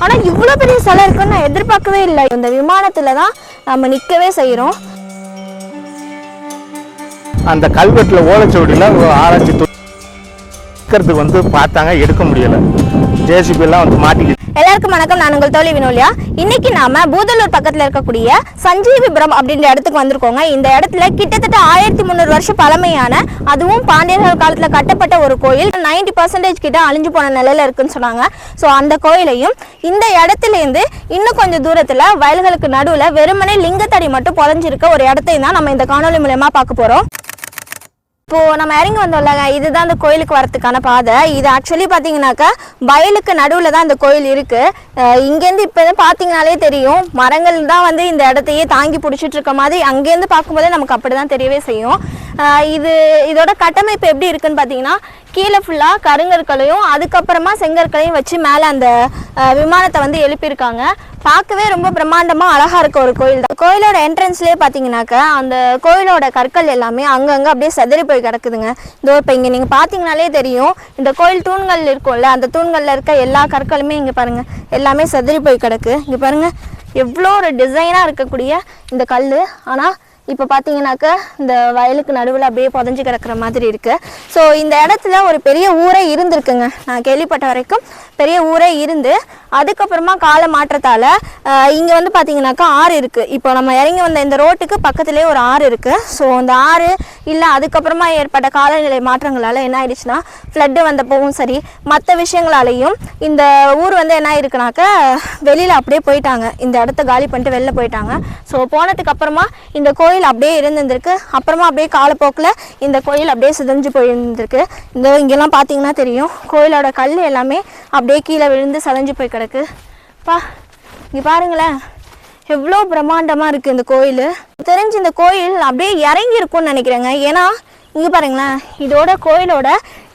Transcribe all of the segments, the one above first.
ஆனால் இவ்வளோ பெரிய சிலை இருக்குன்னு நான் எதிர்பார்க்கவே இல்லை. இந்த விமானத்தில் தான் நம்ம நிற்கவே செய்கிறோம் அந்த கல்வெட்டில் ஓலைச்சுவடியில் ஆராய்ச்சி இருக்கிறதுக்கு வந்து பார்த்தாங்க எடுக்க முடியலை. ஜேசிபிலாம் வந்து மாட்டிக்கிச்சு எல்லாருக்கும் வணக்கம் நான் உங்கள் தோழி வினோலியா. இன்னைக்கு நாம பூதலூர் பக்கத்தில் இருக்கக்கூடிய சஞ்சீவிபுரம் அப்படின்ற இடத்துக்கு வந்திருக்கோங்க. இந்த இடத்துல கிட்டத்தட்ட ஆயிரத்தி முந்நூறு வருஷம் பழமையான அதுவும் பாண்டியர்கள் காலத்தில் கட்டப்பட்ட ஒரு கோயில். 90% பர்சன்டேஜ் கிட்ட அழிஞ்சு போன நிலையில இருக்குன்னு சொன்னாங்க. ஸோ அந்த கோயிலையும் இந்த இடத்துலேருந்து இன்னும் கொஞ்சம் தூரத்தில் வயல்களுக்கு நடுவில் வெறுமனே லிங்கத்தடி மட்டும் புதஞ்சிருக்க ஒரு இடத்தையும் தான் நம்ம இந்த காணொலி மூலயமா பார்க்க போகிறோம் இப்போது நம்ம இறங்கி வந்தோம்ல இதுதான் அந்த கோயிலுக்கு வரதுக்கான பாதை. இது ஆக்சுவலி பார்த்தீங்கன்னாக்கா வயலுக்கு நடுவில் தான் இந்த கோயில் இருக்குது இங்கேருந்து இப்போ பார்த்தீங்கனாலே தெரியும். மரங்கள் தான் வந்து இந்த இடத்தையே தாங்கி பிடிச்சிட்டு இருக்க மாதிரி அங்கேருந்து பார்க்கும்போதே நமக்கு அப்படி தான் தெரியவே செய்யும். இது இதோட கட்டமைப்பு எப்படி இருக்குன்னு பார்த்தீங்கன்னா கீழே ஃபுல்லாக கருங்கற்களையும் அதுக்கப்புறமா செங்கற்களையும் வச்சு மேலே அந்த விமானத்தை வந்து எழுப்பியிருக்காங்க. பார்க்கவே ரொம்ப பிரம்மாண்டமாக அழகாக இருக்க ஒரு கோயில் தான். கோயிலோட என்ட்ரன்ஸ்லேயே பார்த்தீங்கன்னாக்கா அந்த கோயிலோட கற்கள் எல்லாமே அங்கங்கே அப்படியே செதறி போய் கிடக்குதுங்க. இதோ இப்போ இங்கே நீங்கள் பார்த்தீங்கனாலே தெரியும் இந்த கோயில் தூண்கள் இருக்கும்ல அந்த தூண்களில் இருக்க எல்லா கற்களுமே இங்கே பாருங்கள் எல்லாமே செதறி போய் கிடக்கு. இங்கே பாருங்கள் எவ்வளோ ஒரு டிசைனாக இருக்கக்கூடிய இந்த கல் ஆனால் இப்போ பார்த்தீங்கன்னாக்கா இந்த வயலுக்கு நடுவில் அப்படியே புதஞ்சு கிடக்கிற மாதிரி இருக்குது ஸோ இந்த இடத்துல ஒரு பெரிய ஊரே இருந்திருக்குங்க. நான் கேள்விப்பட்ட வரைக்கும் பெரிய ஊரே இருந்து அதுக்கப்புறமா கால மாற்றத்தால் இங்கே வந்து பார்த்தீங்கன்னாக்கா ஆறு இருக்குது இப்போ நம்ம இறங்கி வந்த இந்த ரோட்டுக்கு பக்கத்துலேயே ஒரு ஆறு இருக்குது ஸோ அந்த ஆறு இல்லை அதுக்கப்புறமா ஏற்பட்ட காலநிலை மாற்றங்களால் என்ன ஆயிடுச்சுன்னா ஃப்ளட்டு வந்தப்பவும் சரி மற்ற விஷயங்களாலையும் இந்த ஊர் வந்து என்ன ஆயிருக்குனாக்கா வெளியில் அப்படியே போயிட்டாங்க. இந்த இடத்த காலி பண்ணிட்டு வெளில போயிட்டாங்க. ஸோ போனதுக்கப்புறமா இந்த கோயில் அப்படியே இருந்திருக்கு. அப்புறமா அப்படியே காலப்போக்கில் இந்த கோயில் அப்படியே சிதைஞ்சு போயிருந்திருக்கு. இந்த இங்கெல்லாம் பார்த்தீங்கன்னா தெரியும். கோயிலோட கல் எல்லாமே அப்படியே கீழே விழுந்து சதைஞ்சு போய் கிடக்கு. பா இங்கே பாருங்களேன். எவ்வளோ பிரம்மாண்டமாக இருக்குது இந்த கோயில். தெரிஞ்சு இந்த கோயில் அப்படியே இறங்கி இருக்கும்னு நினைக்கிறேங்க. ஏன்னா இங்கே பாருங்களேன். இதோட கோயிலோட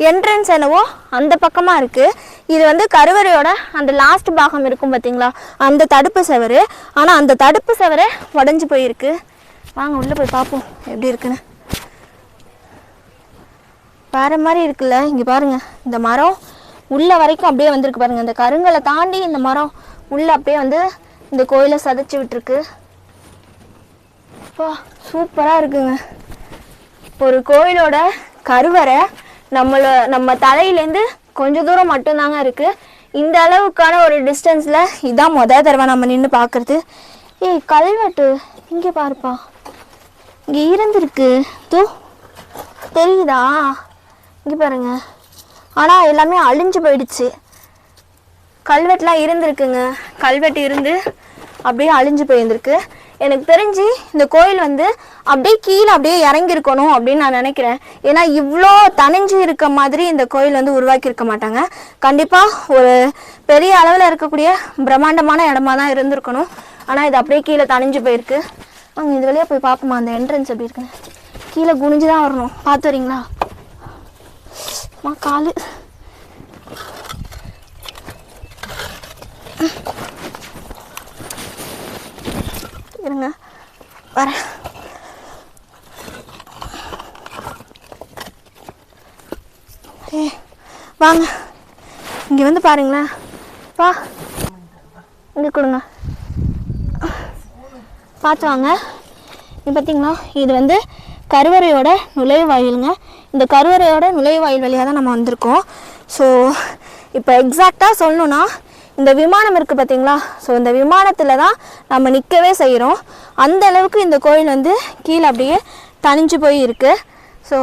என்ட்ரன்ஸ் என்னவோ அந்த பக்கமாக இருக்குது இது வந்து கருவறையோட அந்த லாஸ்ட் பாகம் இருக்கும் பார்த்தீங்களா அந்த தடுப்பு செவரு. ஆனால் அந்த தடுப்பு செவரே உடஞ்சி போயிருக்கு. வாங்க உள்ளே போய் பார்ப்போம் எப்படி இருக்குன்னு. வேறு மாதிரி இருக்குல்ல இங்கே பாருங்கள் இந்த மரம் உள்ளே வரைக்கும் அப்படியே வந்திருக்கு பாருங்கள் இந்த கருங்கலை தாண்டி இந்த மரம் உள்ளே அப்படியே வந்து இந்த கோயிலை சதைச்சி விட்டுருக்கு. அப்பா சூப்பராக இருக்குங்க. ஒரு கோயிலோட கருவறை நம்மள நம்ம தலையிலேருந்து கொஞ்ச தூரம் மட்டும்தாங்க இருக்குது இந்த அளவுக்கான ஒரு டிஸ்டன்ஸில் இதான் முத தடவை நம்ம நின்று பார்க்கறது ஏய் கல்வெட்டு இங்கே பாருப்பா. இங்கே இருந்திருக்கு. தூ தெரியுதா? இங்கே பாருங்க. ஆனால் எல்லாமே அழிஞ்சு போயிடுச்சு. கல்வெட்டுலாம் இருந்திருக்குங்க. கல்வெட்டு இருந்து அப்படியே அழிஞ்சு போயிருந்திருக்கு. எனக்கு தெரிஞ்சு இந்த கோயில் வந்து அப்படியே கீழே அப்படியே இறங்கியிருக்கணும் அப்படின்னு நான் நினைக்கிறேன். ஏன்னா இவ்வளோ தனிஞ்சு இருக்க மாதிரி இந்த கோயில் வந்து உருவாக்கி இருக்க மாட்டாங்க. கண்டிப்பாக ஒரு பெரிய அளவில் இருக்கக்கூடிய பிரம்மாண்டமான இடமா தான் இருந்திருக்கணும். ஆனால் இது அப்படியே கீழே தனிஞ்சு போயிருக்கு. வாங்க இது வழியாக போய் பார்ப்போமா அந்த என்ட்ரன்ஸ் எப்படி இருக்குன்னு. கீழே குனிஞ்சு தான் வரணும். பார்த்து வரீங்களா? அம்மா காலு. இருங்க. வரேன். ஏ வாங்க. இங்கே வந்து பாருங்களேன். வா. இங்கே கொடுங்க. பார்த்து வாங்க இது பார்த்தீங்களா இது வந்து கருவறையோட நுழைவாயிலுங்க. இந்த கருவறையோட நுழைவாயில் வழியாக தான் நம்ம வந்திருக்கோம். ஸோ இப்போ எக்ஸாக்டாக சொல்லணுன்னா இந்த விமானம் இருக்குது பார்த்தீங்களா ஸோ இந்த விமானத்தில் தான் நம்ம நிற்கவே செய்கிறோம் அந்த அளவுக்கு இந்த கோயில் வந்து கீழே அப்படியே தனிஞ்சு போய் இருக்குது ஸோ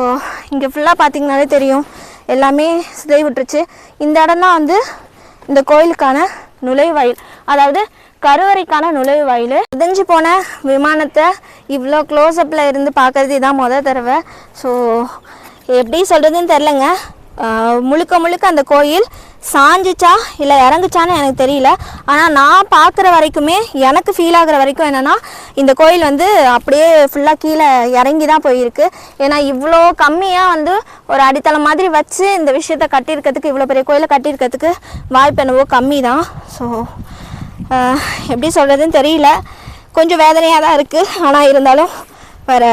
இங்கே ஃபுல்லாக பார்த்தீங்கனாலே தெரியும். எல்லாமே சிதை விட்டுருச்சு இந்த இடம் தான் வந்து இந்த கோயிலுக்கான நுழைவாயில். அதாவது கருவறைக்கான நுழைவாயில் உதஞ்சு போன விமானத்தை இவ்வளோ க்ளோஸ்அப்பில் இருந்து பார்க்குறது இதான் முத தடவை. ஸோ எப்படி சொல்கிறதுன்னு தெரிலங்க முழுக்க முழுக்க அந்த கோயில் சாஞ்சிச்சா இல்லை இறங்குச்சான்னு எனக்கு தெரியல. ஆனால் நான் பார்க்குற வரைக்குமே எனக்கு ஃபீல் ஆகுற வரைக்கும் என்னென்னா இந்த கோயில் வந்து அப்படியே ஃபுல்லாக கீழே இறங்கி தான் போயிருக்கு. ஏன்னா இவ்வளோ கம்மியாக வந்து ஒரு அடித்தளம் மாதிரி வச்சு இந்த விஷயத்த கட்டியிருக்கிறதுக்கு இவ்வளோ பெரிய கோயிலை கட்டியிருக்கிறதுக்கு வாய்ப்பு என்னவோ கம்மி தான் ஸோ எப்படி சொல்கிறதுன்னு தெரியல. கொஞ்சம் வேதனையாக தான் இருக்குது ஆனால் இருந்தாலும் வேறு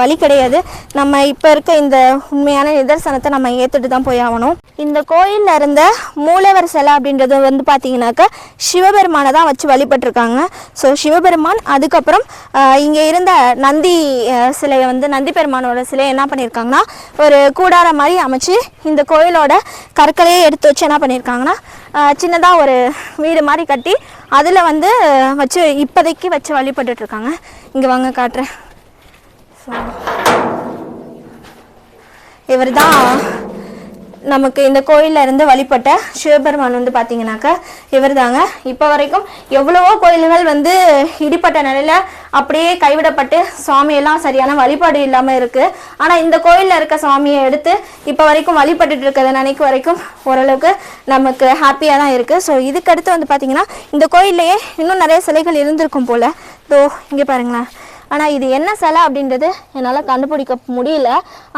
வழி கிடையாது. நம்ம இப்போ இருக்க இந்த உண்மையான நிதர்சனத்தை நம்ம ஏற்றுட்டு தான் போய் ஆகணும். இந்த கோயிலில் இருந்த மூலவர் சிலை அப்படின்றது வந்து பார்த்தீங்கன்னாக்கா சிவபெருமானை தான் வச்சு வழிபட்டிருக்காங்க. ஸோ சிவபெருமான் அதுக்கப்புறம் இங்கே இருந்த நந்தி சிலையை வந்து நந்தி பெருமானோட சிலையை என்ன பண்ணியிருக்காங்கன்னா ஒரு கூடாரம் மாதிரி அமைச்சு இந்த கோயிலோட கற்களையே எடுத்து வச்சு என்ன பண்ணியிருக்காங்கன்னா சின்னதாக ஒரு வீடு மாதிரி கட்டி அதில் வந்து வச்சு இப்போதைக்கு வச்சு வழிபட்டுருக்காங்க இங்கே வாங்க காட்டுறேன். ஸோ இவர் தான் நமக்கு இந்த கோயில்ல இருந்து வழிபட்ட சிவபெருமான் வந்து பார்த்தீங்கன்னாக்கா இவர் தாங்க இப்போ வரைக்கும் எவ்வளவோ கோயில்கள் வந்து இடிப்பட்ட நிலையில் அப்படியே கைவிடப்பட்டு சுவாமியெல்லாம் சரியான வழிபாடு இல்லாமல் இருக்குது ஆனால் இந்த கோயிலில் இருக்க சுவாமியை எடுத்து இப்போ வரைக்கும் வழிபட்டுட்டு இருக்கிறத நினைக்க வரைக்கும் ஓரளவுக்கு நமக்கு ஹாப்பியாக தான் இருக்குது ஸோ இதுக்கு அடுத்து வந்து பார்த்தீங்கன்னா இந்த கோயில்லையே இன்னும் நிறைய சிலைகள் இருந்திருக்கும் போல். தோ இங்கே பாருங்களேன். ஆனால் இது என்ன சிலை அப்படின்றது என்னால் கண்டுபிடிக்க முடியல.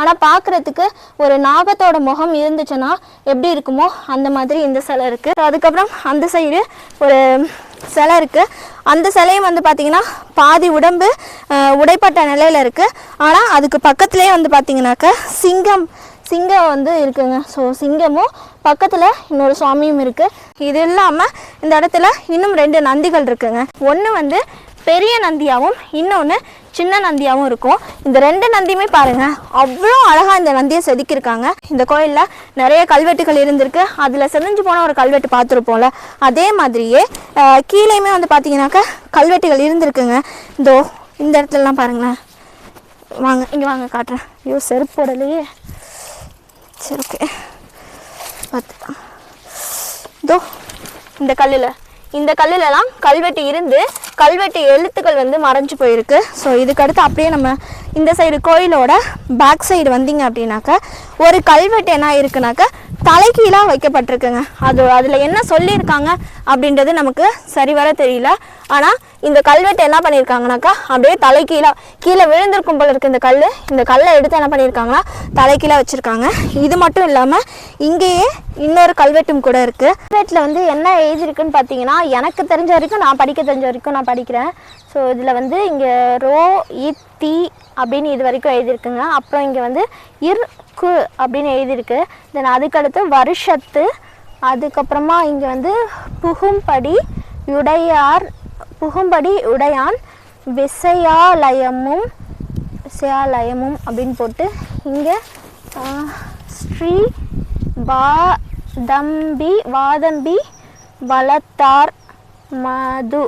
ஆனால் பார்க்குறதுக்கு ஒரு நாகத்தோட முகம் இருந்துச்சுன்னா எப்படி இருக்குமோ அந்த மாதிரி இந்த சிலை இருக்குது அதுக்கப்புறம் அந்த சைடு ஒரு சிலை இருக்குது அந்த சிலையும் வந்து பார்த்திங்கன்னா பாதி உடம்பு உடைப்பட்ட நிலையில் இருக்குது ஆனால் அதுக்கு பக்கத்துலேயே வந்து பார்த்திங்கனாக்கா சிங்கம் சிங்கம் வந்து இருக்குங்க. ஸோ சிங்கமும் பக்கத்தில் இன்னொரு சுவாமியும் இருக்குது இது இல்லாமல் இந்த இடத்துல இன்னும் ரெண்டு நந்திகள் இருக்குங்க. ஒன்று வந்து பெரிய நந்தியாகவும் இன்னொன்று சின்ன நந்தியாகவும் இருக்கும். இந்த ரெண்டு நந்தியுமே பாருங்கள் அவ்வளோ அழகாக இந்த நந்தியை செதுக்கியிருக்காங்க. இந்த கோயிலில் நிறைய கல்வெட்டுகள் இருந்திருக்கு. அதில் செதஞ்சு போன ஒரு கல்வெட்டு பார்த்துருப்போம்ல அதே மாதிரியே கீழேயுமே வந்து பார்த்தீங்கன்னாக்கா கல்வெட்டுகள் இருந்திருக்குங்க. இதோ இந்த இடத்துலலாம் பாருங்களேன். வாங்க இங்கே வாங்க காட்டுறேன். ஐயோ செருப்பு போடலையே. சரி ஓகே. பார்த்து இதோ இந்த கல்லில். இந்த கல்லுலலாம் கல்வெட்டு இருந்து கல்வெட்டு எழுத்துக்கள் வந்து மறைஞ்சு போயிருக்கு. ஸோ இதுக்கடுத்து அப்படியே நம்ம இந்த சைடு கோயிலோட பேக் சைடு வந்தீங்க அப்படின்னாக்க ஒரு கல்வெட்டு என்ன இருக்குனாக்க தலைகீழாக வைக்கப்பட்டிருக்குங்க. அது அதில் என்ன சொல்லியிருக்காங்க அப்படின்றது நமக்கு சரிவர தெரியல. ஆனால் இந்த கல்வெட்டு என்ன பண்ணியிருக்காங்கனாக்கா அப்படியே தலை கீழே விழுந்திருக்கும் போல இருக்குது இந்த கல் இந்த கல்லை எடுத்து என்ன பண்ணியிருக்காங்கன்னா தலைகீழாக வச்சுருக்காங்க. இது மட்டும் இல்லாமல் இங்கேயே இன்னொரு கல்வெட்டும் கூட இருக்குது கல்வெட்டில் வந்து என்ன எழுதியிருக்குன்னு பார்த்தீங்கன்னா எனக்கு தெரிஞ்ச வரைக்கும் நான் படிக்க தெரிஞ்ச வரைக்கும் நான் படிக்கிறேன். ஸோ இதில் வந்து இங்கே ரோ இ தி அப்படின்னு இது வரைக்கும் எழுதியிருக்குங்க. அப்புறம் இங்கே வந்து இர் கு அப்படின்னு எழுதியிருக்கு. தென் அதுக்கடுத்து வருஷத்து அதுக்கப்புறமா இங்கே வந்து புகும்படி உடையார் புகும்படி உடையான் விசயாலயமும் விசயாலயமும் அப்படின்னு போட்டு இங்கே ஸ்ரீ வாதம்பி வாதம்பி வளத்தார் மது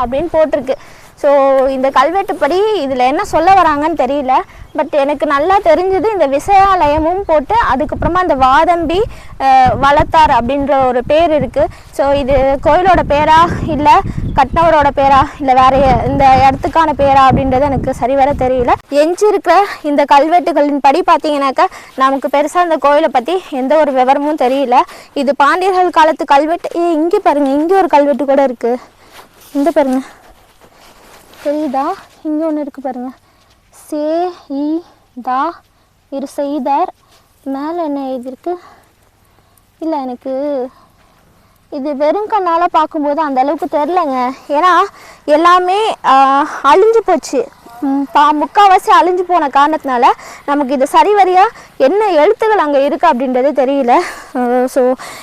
அப்படின்னு போட்டிருக்கு. ஸோ இந்த கல்வெட்டுப்படி இதில் என்ன சொல்ல வராங்கன்னு தெரியல. பட் எனக்கு நல்லா தெரிஞ்சது இந்த விசயாலயமும் போட்டு அதுக்கப்புறமா இந்த வாதம்பி வளர்த்தார் வளத்தார் அப்படின்ற ஒரு பேர் இருக்குது ஸோ இது கோயிலோட பேரா இல்லை கட்டினவரோட பேரா இல்லை வேற இந்த இடத்துக்கான பேரா அப்படின்றது எனக்கு சரிவர தெரியல. எஞ்சிருக்கிற இந்த கல்வெட்டுகளின் படி பார்த்தீங்கன்னாக்கா நமக்கு பெருசாக இந்த கோயிலை பற்றி எந்த ஒரு விவரமும் தெரியல. இது பாண்டியர்கள் காலத்து கல்வெட்டு ஏ இங்கே பாருங்கள் இங்கே ஒரு கல்வெட்டு கூட இருக்குது இந்த பாருங்கள் தெரியுதா இங்கே ஒன்று இருக்குது பாருங்கள் சே இ தா இரு செய்தார். மேலே என்ன எழுதியிருக்கு? இல்லை எனக்கு இது வெறும் கண்ணால் பார்க்கும்போது அந்த அளவுக்கு தெரிலங்க ஏன்னா எல்லாமே அழிஞ்சு போச்சு. பா முக்கால்வாசி அழிஞ்சு போன காரணத்தினால நமக்கு இது சரிவரியாக என்ன எழுத்துக்கள் அங்கே இருக்குது அப்படின்றது தெரியல. ஸோ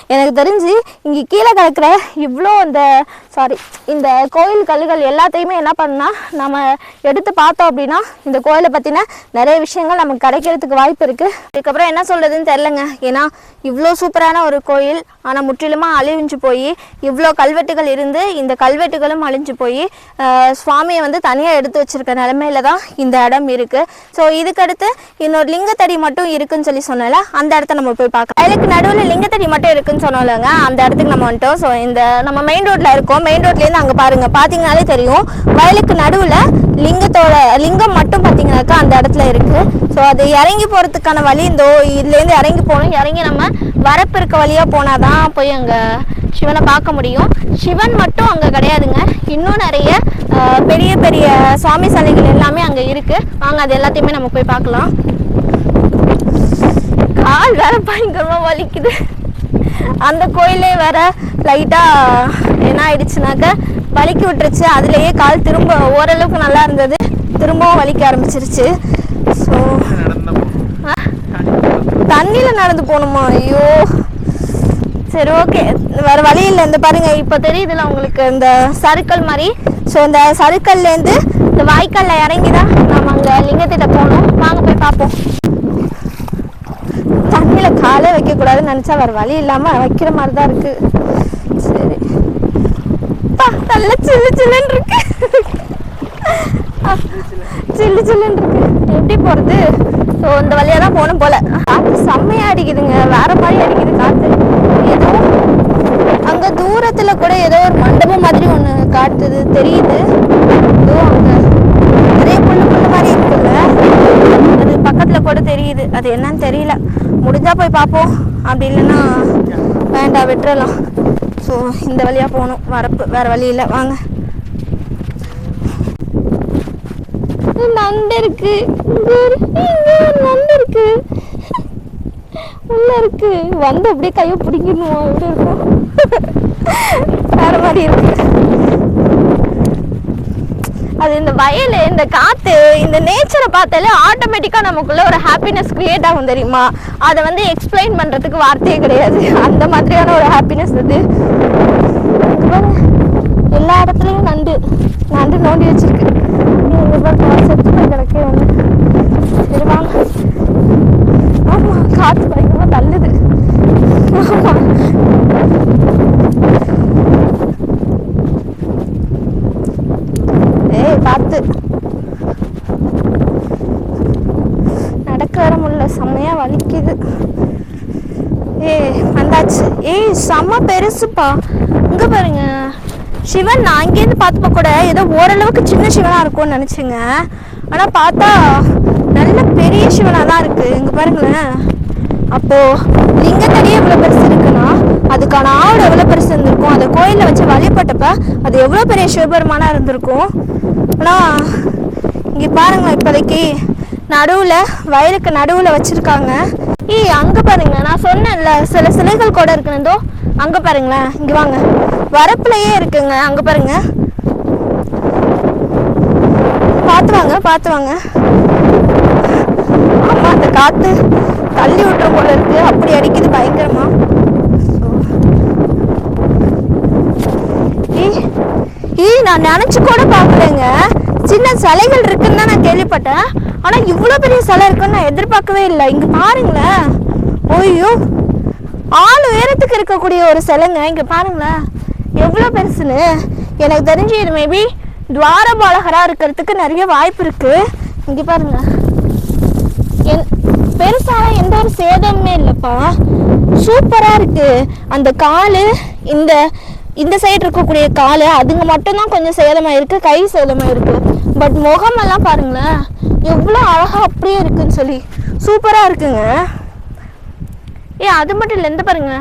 எனக்கு தெரிஞ்சு இங்கே கீழே கிடக்கிற இவ்வளோ அந்த சாரி இந்த கோயில் கல்லுகள் எல்லாத்தையுமே என்ன பண்ணால் நம்ம எடுத்து பார்த்தோம் அப்படின்னா இந்த கோயிலை பற்றின நிறைய விஷயங்கள் நமக்கு கிடைக்கிறதுக்கு வாய்ப்பு இருக்குது இதுக்கப்புறம் என்ன சொல்கிறதுன்னு தெரிலங்க ஏன்னா இவ்வளோ சூப்பரான ஒரு கோயில் ஆனால் முற்றிலுமாக அழிஞ்சு போய் இவ்வளோ கல்வெட்டுகள் இருந்து இந்த கல்வெட்டுகளும் அழிஞ்சு போய் சுவாமியை வந்து தனியாக எடுத்து வச்சிருக்க நிலமையில தான் இந்த இடம் இருக்குது ஸோ இதுக்கடுத்து இன்னொரு லிங்கத்தடி மட்டும் இருக்குன்னு சொல்லி சொன்னல அந்த இடத்த நம்ம போய் பார்க்கலாம். அதுக்கு நடுவில் லிங்கத்தடி மட்டும் இருக்குன்னு சொன்னோம்லங்க அந்த இடத்துக்கு நம்ம வந்துட்டோம். ஸோ இந்த நம்ம மெயின் ரோட்டில் இருக்கோம். மெயின் ரோட்லேருந்து அங்கே பாருங்கள் பார்த்தீங்கனாலே தெரியும். வயலுக்கு நடுவில் லிங்கத்தோட லிங்கம் மட்டும் பார்த்தீங்கன்னாக்கா அந்த இடத்துல இருக்குது ஸோ அது இறங்கி போகிறதுக்கான வழி இந்த இதுலேருந்து இறங்கி போகணும். இறங்கி நம்ம வரப்பு இருக்க வழியாக போனால் தான் போய் அங்கே சிவனை பார்க்க முடியும். சிவன் மட்டும் அங்கே கிடையாதுங்க. இன்னும் நிறைய பெரிய பெரிய சுவாமி சிலைகள் எல்லாமே அங்கே இருக்குது வாங்க அது எல்லாத்தையுமே நம்ம போய் பார்க்கலாம். கால் வேற பயங்கரமாக வலிக்குது. அந்த கோயிலே வேற லைட்டாக என்ன ஆயிடுச்சுனாக்க வலிக்கி விட்டுருச்சு. அதுலேயே கால் திரும்ப ஓரளவுக்கு நல்லா இருந்தது. திரும்பவும் வலிக்க ஆரம்பிச்சிருச்சு. தண்ணியில நடந்து போகணுமா? ஐயோ. சரி ஓகே வேறு வழி இல்லை இந்த பாருங்க இப்போ தெரியுதுல உங்களுக்கு இந்த சறுக்கல் மாதிரி. ஸோ இந்த சறுக்கல்லேருந்து இந்த வாய்க்காலில் இறங்கி தான் நம்ம அங்கே லிங்கத்திட்ட போகணும். வாங்க போய் பார்ப்போம். தண்ணியில் காலே வைக்கக்கூடாதுன்னு நினச்சா வேறு வழி இல்லாமல் வைக்கிற மாதிரி தான் இருக்குது சரி. பா நல்ல சில்லு சில்லுன்னு இருக்கு. சில்லு சில்லுன்னு இருக்கு. எப்படி போகிறது ஸோ இந்த வழியாக தான் போகணும் போல். காற்று செம்மையாக அடிக்குதுங்க. வேறு மாதிரி அடிக்குது காற்று ஏதோ அங்கே தூரத்தில் கூட ஏதோ ஒரு மண்டபம் மாதிரி ஒன்று காட்டுது தெரியுது. ஏதோ அங்கே நிறைய புல்லு புல்லு மாதிரி இருக்குல்ல? அது பக்கத்தில் கூட தெரியுது. அது என்னன்னு தெரியல. முடிஞ்சா போய் பார்ப்போம். அப்படி இல்லைன்னா வேண்டாம் விட்டுறலாம். ஸோ இந்த வழியாக போகணும். வரப்பு வேற வழி இல்லை. வாங்க. நண்டு இருக்கு. நண்டு இருக்கு. உள்ள இருக்கு. வந்து அப்படியே கையை பிடிக்கணுமா எப்படி இருக்கும் போகிற மாதிரி இருக்கு. அது இந்த வயல் இந்த காற்று இந்த நேச்சரை பார்த்தாலே ஆட்டோமேட்டிக்காக நமக்குள்ளே ஒரு ஹாப்பினஸ் கிரியேட் ஆகும் தெரியுமா? அதை வந்து எக்ஸ்பிளைன் பண்ணுறதுக்கு வார்த்தையே கிடையாது. அந்த மாதிரியான ஒரு ஹாப்பினஸ் இது எல்லா இடத்துலையும் நண்டு நண்டு நோண்டி வச்சிருக்கு. இங்க பாருங்க செத்து போய் கிடக்கே சரி வாங்க. ஆமா காத்து தள்ளுது. ஆமாம் ஏய் பார்த்து நடக்க வர செம்மையாக வலிக்குது. ஏய் வந்தாச்சு. ஏய் செம்ம பெருசுப்பா. இங்கே பாருங்க. சிவன் நான் அங்கேருந்து பார்த்தப்ப கூட ஏதோ ஓரளவுக்கு சின்ன சிவனாக இருக்கும்னு நினச்சிங்க. ஆனால் பார்த்தா நல்ல பெரிய சிவனாக தான் இருக்குது இங்கே பாருங்களேன். அப்போது லிங்கத்தடியே இவ்வளோ பெருசு இருக்குன்னா அதுக்கான ஆடு எவ்வளோ பெருசு இருந்திருக்கும்? அந்த கோயிலில் வச்சு வழிபட்டப்ப அது எவ்வளோ பெரிய சிவபெருமானாக இருந்திருக்கும்? ஆனால் இங்கே பாருங்களேன் இப்போதைக்கு. நடுவுல வயலுக்கு நடுவுல வச்சிருக்காங்க. ஏய் அங்க பாருங்க நான் சொன்னேன்ல சில சிலைகள் கூட இருக்குனதோ அங்க பாருங்களேன் இங்க வாங்க. வரப்புலயே இருக்குங்க அங்க பாருங்க. பார்த்து வாங்க பார்த்து வாங்க. ஆமா அந்த காத்து தள்ளி விட்டுற போல இருக்கு. அப்படி அடிக்குது பயங்கரமா. ஏய், நான் நினைச்சு கூட பார்க்கலங்க. சின்ன சிலைகள் இருக்குன்னு தான் நான் கேள்விப்பட்டேன். ஆனால் இவ்வளோ பெரிய சிலை இருக்குன்னு நான் எதிர்பார்க்கவே இல்லை. இங்கே பாருங்களேன். ஓய்யோ ஆள் உயரத்துக்கு இருக்கக்கூடிய ஒரு சிலைங்க. இங்கே பாருங்களேன். எவ்வளோ பெருசுன்னு. எனக்கு தெரிஞ்சு இது மேபி துவாரபாலகராக இருக்கிறதுக்கு நிறைய வாய்ப்பு இருக்குது இங்கே பாருங்க என்- பெருசாக எந்த ஒரு சேதமுமே இல்லைப்பா. சூப்பராக இருக்குது அந்த காலு இந்த இந்த சைடு இருக்கக்கூடிய காலு அதுங்க மட்டும்தான் கொஞ்சம் சேதமாக இருக்குது கை சேதமாக இருக்குது பட் முகமெல்லாம் பாருங்களேன். எவ்வளோ அழகாக அப்படியே இருக்குன்னு சொல்லி சூப்பராக இருக்குங்க. ஏ அது மட்டும் இல்லை எந்த பாருங்க.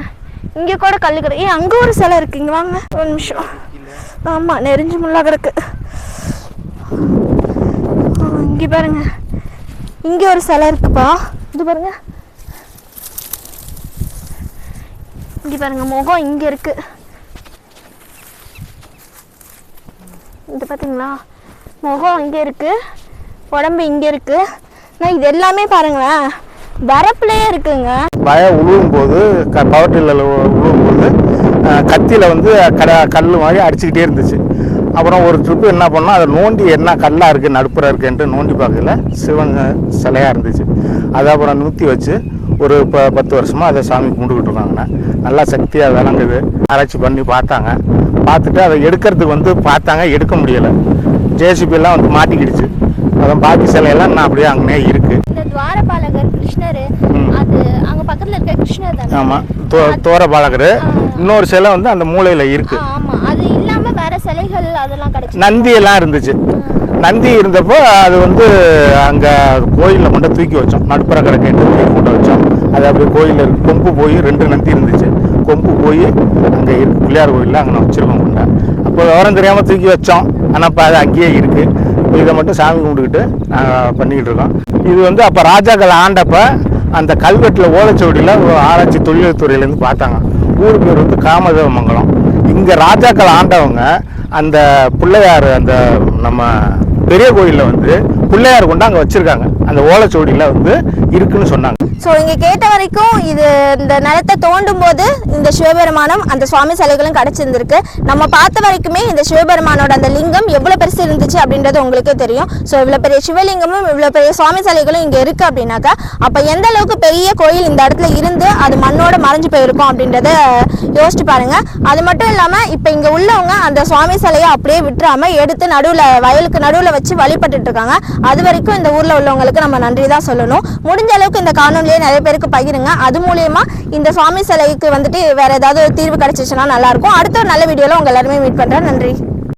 இங்கே கூட கல் கடை ஏ அங்கே ஒரு சிலை இருக்கு. இங்கே வாங்க. ஒரு நிமிஷம். ஆமாம் நெறிஞ்சு முள்ளா கிடக்கு. ஆ, பாருங்க. இங்கே ஒரு சிலை இருக்குப்பா. இது பாருங்க. இங்கே பாருங்க முகம் இங்கே இருக்கு. இது பார்த்தீங்களா முகம் இங்கே இருக்குது உடம்பு இங்கே இருக்கு. நான் இது எல்லாமே பாருங்களேன். வரப்புலேயே இருக்குங்க. பயம் உழுவும் போது க பவர் டில்லரில் உழுவும் போது கத்தியில் வந்து கட கல் மாதிரி அடிச்சுக்கிட்டே இருந்துச்சு. அப்புறம் ஒரு ட்ரிப்பு என்ன பண்ணோம் அதை நோண்டி என்ன கல்லாக இருக்குது நடுப்புற இருக்குன்ட்டு நோண்டி பார்க்கல. சிவன் சிலையாக இருந்துச்சு. அதை அப்புறம் நூற்றி வச்சு ஒரு ப பத்து வருஷமாக அதை சாமி கும்பிட்டுக்கிட்டு இருக்காங்கண்ணா நல்லா சக்தியாக விளங்குது. ஆராய்ச்சி பண்ணி பார்த்தாங்க. பார்த்துட்டு அதை எடுக்கிறதுக்கு வந்து பார்த்தாங்க எடுக்க முடியலை. ஜேசிபிலாம் வந்து மாட்டிக்கிடுச்சு. அதான் பாக்கி சிலையெல்லாம் இன்னும் அப்படியே அங்கனே இருக்குது இந்த துவாரபாலகர் கிருஷ்ணர். அது அங்க பக்கத்துல இருக்க கிருஷ்ணர் தானே? ஆமாம் தோ தோர பாலகர் இன்னொரு சிலை வந்து அந்த மூலையில் இருக்கு. ஆ, ஆமா. அது இல்லாம வேற சிலைகள் அதெல்லாம் கிடைச்சு நந்தி எல்லாம் இருந்துச்சு நந்தி இருந்தப்போ அது வந்து அங்கே கோயிலில் கொண்டு தூக்கி வச்சோம். நடுப்புற கிடக்கேட்டு தூக்கி கொண்டு வச்சோம். அது அப்படியே கோயிலில் இருக்கு. கொம்பு போய் ரெண்டு நந்தி இருந்துச்சு. கொம்பு போய் அங்கே இருக்கு. பிள்ளையார் கோயிலில் அங்கே வச்சிருக்கோம் கொண்டா. அப்போ விவரம் தெரியாமல் தூக்கி வச்சோம். ஆனால் இப்போ அது அங்கேயே இருக்கு. இப்போ இதை மட்டும் சாமி கும்பிட்டுக்கிட்டு நாங்கள் பண்ணிக்கிட்டு இருக்கோம். இது வந்து அப்போ ராஜாக்கள் ஆண்டப்ப அந்த கல்வெட்டில் ஓலைச்சுவடியில் ஆராய்ச்சி தொழில்துறையிலேருந்து பார்த்தாங்க. ஊர் பேர் வந்து காமதேவமங்கலம். இங்கே ராஜாக்கள் ஆண்டவங்க அந்த பிள்ளையார் அந்த நம்ம பெரிய கோயிலில் வந்து பிள்ளையார் கொண்டு அங்கே வச்சிருக்காங்க. அந்த ஓலைச்சுவடியில் வந்து இருக்குன்னு சொன்னாங்க. ஸோ இங்கே கேட்ட வரைக்கும் இது இந்த நிலத்தை தோண்டும் போது இந்த சிவபெருமானம் அந்த சுவாமி சிலைகளும் கிடச்சிருந்துருக்கு. நம்ம பார்த்த வரைக்குமே இந்த சிவபெருமானோட அந்த லிங்கம் எவ்வளோ பெருசு இருந்துச்சு அப்படின்றது உங்களுக்கே தெரியும். ஸோ இவ்வளோ பெரிய சிவலிங்கமும் இவ்வளோ பெரிய சுவாமி சிலைகளும் இங்கே இருக்குது அப்படின்னாக்கா அப்போ எந்த அளவுக்கு பெரிய கோயில் இந்த இடத்துல இருந்து அது மண்ணோட மறைஞ்சு போயிருக்கும் அப்படின்றத யோசிச்சு பாருங்க. அது மட்டும் இல்லாமல் இப்போ இங்கே உள்ளவங்க அந்த சுவாமி சிலையை அப்படியே விட்டுறாமல் எடுத்து நடுவில் வயலுக்கு நடுவில் வச்சு வழிபட்டுட்டு இருக்காங்க. அது வரைக்கும் இந்த ஊரில் உள்ளவங்களுக்கு நம்ம நன்றி தான் சொல்லணும். முடிஞ்ச அளவுக்கு இந்த காணொலியை நிறைய பேருக்கு பகிருங்க. அது மூலயமா இந்த சுவாமி சிலைக்கு வந்துட்டு வேற ஏதாவது தீர்வு கிடைச்சிச்சுன்னா நல்லாயிருக்கும் அடுத்த ஒரு நல்ல வீடியோவில் உங்கள் எல்லாருமே மீட் பண்ணுறேன் நன்றி.